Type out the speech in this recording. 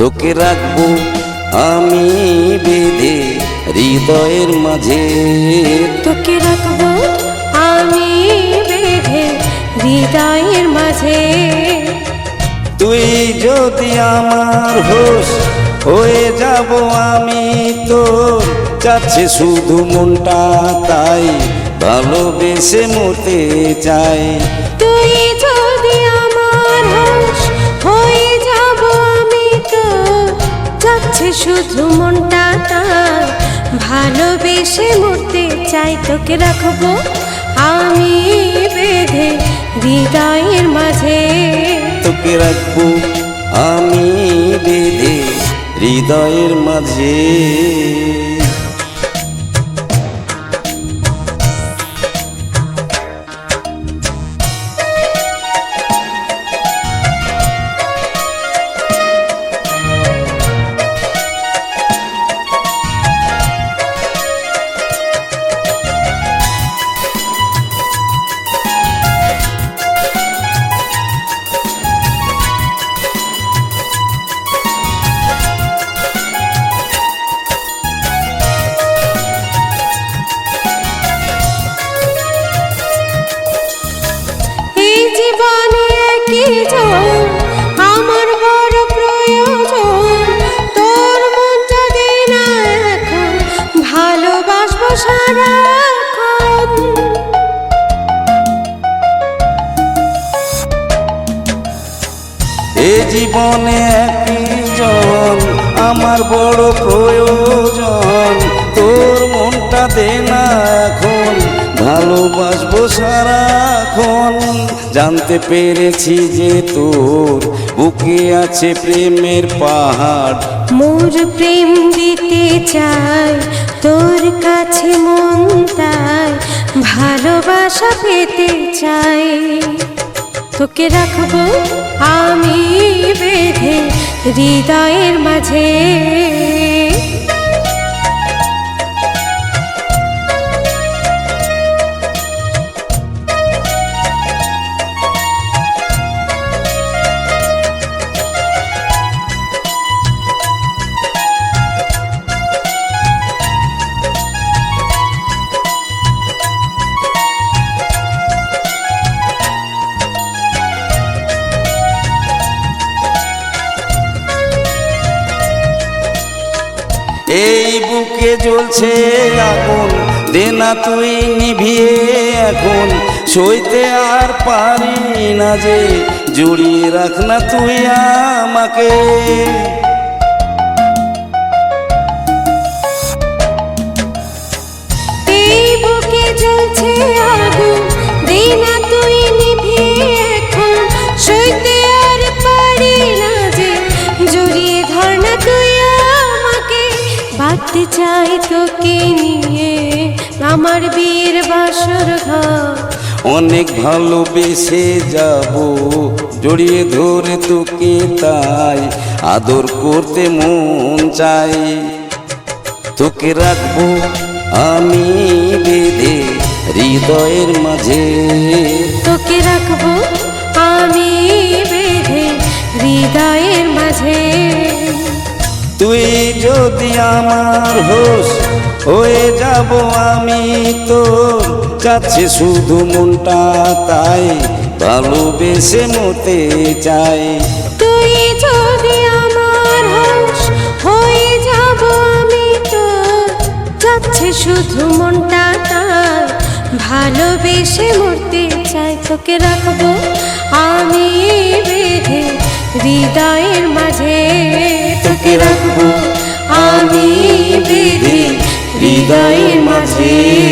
তোকে রাখব আমি বেঁধে হৃদয়ের মাঝে। তোকে রাখব আমি বেঁধে হৃদয়ের মাঝে। তুই যদি আমার হোস হয়ে যাব আমি তো যাচ্ছে শুধু মনটা তাই ভালোবেসে মতে চাই। শুধু মনটা ভালোবেসে মরতে চাই তোকে রাখব। আমি বেঁধে হৃদয়ের মাঝে। তোকে রাখব, আমি বেঁধে হৃদয়ের মাঝে। জীবনে একজন আমার বড় প্রয়োজন। তোর মনটা দে না এখন, ভালোবাসবো সারাক্ষণ। জানতে পেরেছি যে তোর বুকে আছে প্রেমের পাহাড়। মোর প্রেম দিতে চাই, তোর কাছে মন তাই, ভালোবাসা পেতে চাই। তোকে রাখব আমি বেঁধে হৃদয়ের মাঝে। বুকে জ্বলছে আগুন। দে না তুই নিভিয়ে এখন। সইতে আর পারি না যে, জড়িয়ে রাখ না তুই আমাকে। আমার বীর বাসর ঘর অনেক ভালোবেসে যাব জড়িয়ে ধরে তোকে তাই। আদর করতে মন চাই। তোকে রাখব আমি বেঁধে হৃদয়ের মাঝে। তোকে রাখব আমি বেঁধে হৃদয়ের মাঝে। তুই যদি আমার হোস হয়ে যাব আমি তো যাচ্ছে শুধু মনটা তাই ভালোবেসে মতে চাই। তুই যদি আমার হোস, হয়ে যাব আমি তো যাচ্ছে শুধু মনটা তার ভালোবেসে মরতে চাই। তোকে রাখব আমি বেঁধে হৃদয়ের মাঝে। হৃদয়ের মাঝে।